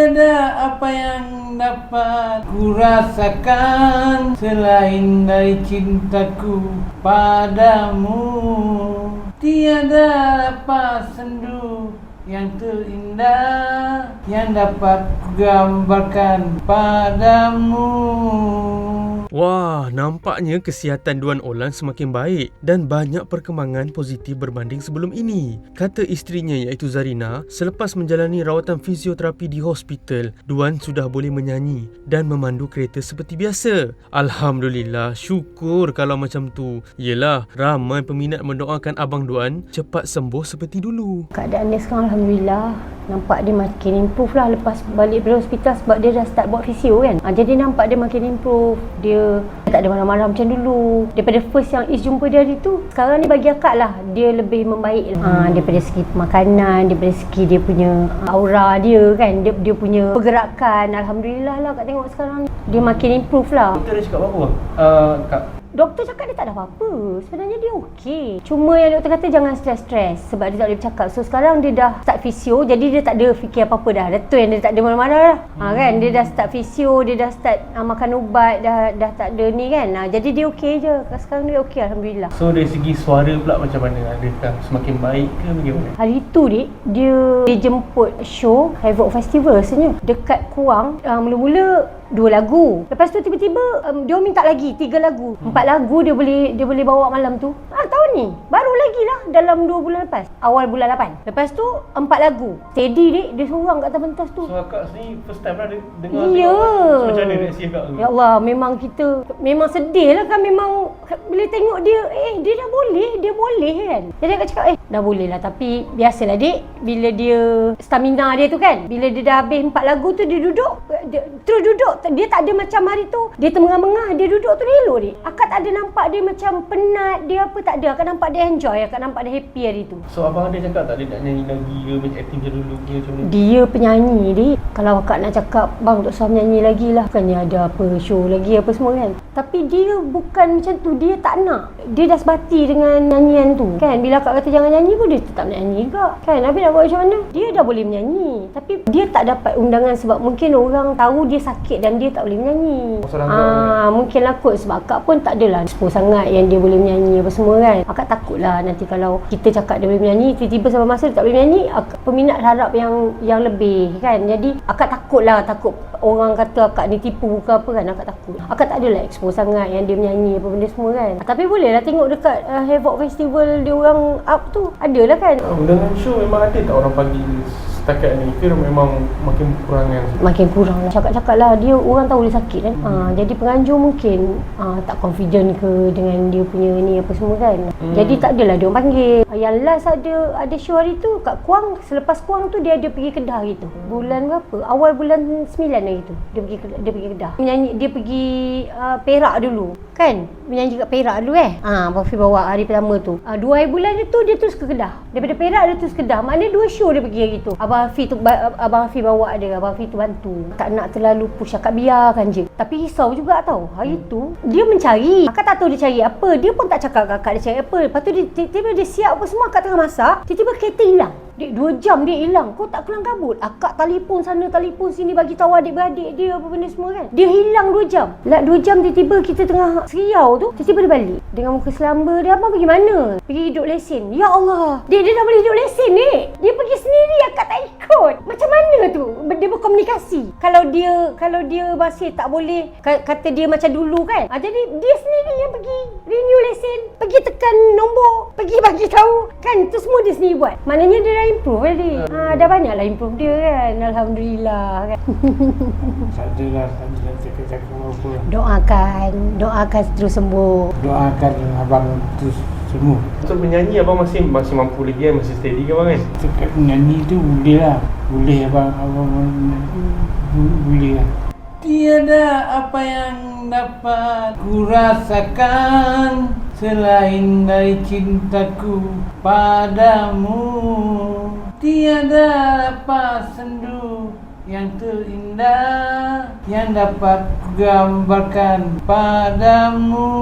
Tiada apa yang dapat ku rasakan Selain dari cintaku padamu. Tiada apa sendu yang terindah Yang dapat ku gambarkan padamu Wah, nampaknya kesihatan Duan Olan semakin baik dan banyak perkembangan positif berbanding sebelum ini. Kata isterinya iaitu Zarina, selepas menjalani rawatan fisioterapi di hospital, Duan sudah boleh menyanyi dan memandu kereta seperti biasa. Alhamdulillah, syukur kalau macam tu. Yelah, ramai peminat mendoakan Abang Duan cepat sembuh seperti dulu. Keadaan dia sekarang Alhamdulillah Nampak dia makin improve lah lepas balik dari hospital sebab dia dah start buat fisio kan ha, Jadi nampak dia makin improve Dia tak ada marah-marah macam dulu. Daripada first yang Is jumpa dia hari tu Sekarang ni bagi akak lah Dia lebih membaik lah. ha, Daripada segi makanan Daripada segi dia punya aura dia kan Dia, dia punya pergerakan. Alhamdulillah lah kak tengok sekarang ni. Dia makin improve lah. Doktor dah cakap apa? Uh, Kak, Doktor cakap dia tak ada apa-apa. Sebenarnya dia okey. Cuma yang doktor kata jangan stres-stres sebab dia tak boleh bercakap. So sekarang dia dah start fisio jadi dia tak ada fikir apa-apa dah. Dah tu yang dia tak ada marah-marah dah. Ha kan dia dah start fisio, dia dah start uh, makan ubat, dah dah tak ada ni kan. Ha, jadi dia okey je. Sekarang dia okey alhamdulillah. so dari segi suara pula macam mana? Adakah semakin baik ke bagaimana? Hari tu dik, dia dia jemput show Havoc Festival rasanya. Dekat Kuang, uh, mula-mula dua lagu. Lepas tu tiba-tiba um, dia minta lagi tiga lagu. Empat lagu dia boleh dia boleh bawa malam tu. Ah tahun ni. Baru lagi lah dalam dua bulan lepas. Awal bulan lapan. Lepas tu empat lagu. Steady dik dia seorang kat atas pentas tu. So akak sendiri first time lah de- dengar Ya. tengok. So macam mana reaksi akak tu? Ya Allah, memang kita memang sedih lah kan memang bila tengok dia, eh dia dah boleh, dia boleh kan. Jadi akak cakap, eh dah boleh lah tapi biasalah dik, bila dia stamina dia tu kan, bila dia dah habis empat lagu tu dia duduk, dia, terus duduk, dia tak ada macam hari tu, dia tengah-mengah, dia duduk tu elok dik. Akak tak ada nampak dia macam penat, dia apa tak ada, akak nampak dia enjoy, akak nampak dia happy hari tu. So abang ada cakap tak? Dia nak nyanyi lagi ke macam acting macam dulu ke macam mana? Dia penyanyi dik Kalau akak nak cakap Bang tak usah menyanyi lagi lah. Bukannya ada apa show lagi apa semua kan? Tapi dia bukan macam tu. Dia tak nak. Dia dah sebati dengan nyanyian tu. Kan? Bila akak kata jangan nyanyi pun Dia tetap nak nyanyi juga. Kan? Habis nak buat macam mana? Dia dah boleh menyanyi. Tapi dia tak dapat undangan Sebab mungkin orang tahu dia sakit Dan dia tak boleh menyanyi. Ah, Mungkin lah kot Sebab akak pun tak adalah Expose sangat Yang dia boleh menyanyi Apa semua kan. Akak takut lah Nanti kalau kita cakap dia boleh menyanyi Tiba-tiba sampai masa dia tak boleh menyanyi akak, Peminat harap yang yang lebih kan. Jadi akak takut lah Takut orang kata akak ni tipu ke apa kan Akak takut. Akak tak adalah expose sangat Yang dia menyanyi apa benda semua kan. Tapi boleh lah tengok dekat uh, Havoc Festival Dia orang up tu Adalah kan. Undangan show memang ada tak orang panggil setakat ni ke memang makin kurangan? makin kurang. Lah cakap-cakap lah dia orang tahu dia sakit kan? Hmm. jadi penganjur mungkin uh, tak confident ke dengan dia punya ni apa semua kan? Hmm. jadi tak adalah dia orang panggil. Yang last ada ada show hari tu kat Kuang selepas Kuang tu dia ada pergi Kedah gitu bulan berapa? Awal bulan 9 hari tu dia pergi dia pergi Kedah. Menyanyi dia pergi uh, Perak dulu kan? Menyanyi kat Perak dulu eh? Ah uh, Bafi bawa hari pertama tu. Uh, dua hari bulan dia tu dia terus ke Kedah. Daripada Perak dia terus ke Kedah. Maknanya dua show dia pergi hari tu Abang Hafiz tu ba- Abang Hafiz bawa dia Abang Hafiz tu bantu. Tak nak terlalu push akak biarkan je. Tapi risau juga tau hari tu dia mencari. Akak tak tahu dia cari apa. Dia pun tak cakap kat akak dia cari apa. Lepas tu dia tiba-tiba dia siap apa semua akak tengah masak tiba-tiba kereta hilang Dek, dua jam dia hilang. Kau tak kelang kabut. Akak telefon sana, telefon sini bagi tahu adik-beradik dia apa benda semua kan. Dia hilang dua jam. Lah dua jam tiba-tiba kita tengah seriau tu. Tiba-tiba dia balik. Dengan muka selamba dia. Abang pergi mana? Pergi hidup lesen. Ya Allah. Dia, dia dah boleh hidup lesen ni. Dia pergi sendiri. Akak tak ikut. Macam mana tu? Dia berkomunikasi. Kalau dia kalau dia masih tak boleh. ka- Kata dia macam dulu kan. Ha, jadi dia sendiri yang pergi renew lesen. Pergi tekan nombor. Pergi tahu. Kan tu semua dia sendiri buat. Maknanya dia dah improve tadi. Ha, dah banyak lah improve dia kan. Alhamdulillah kan. Tak adalah cakap-cakap apa Doakan. Doakan terus sembuh. Doakan abang tu semua Untuk menyanyi abang masih masih mampu lagi kan? Masih steady ke abang kan? Cakap menyanyi tu boleh lah Boleh abang Abang bu- boleh lah Tiada apa yang dapat ku rasakan Selain dari cintaku padamu Tiada apa sendu yang terindah Yang dapat ku gambarkan padamu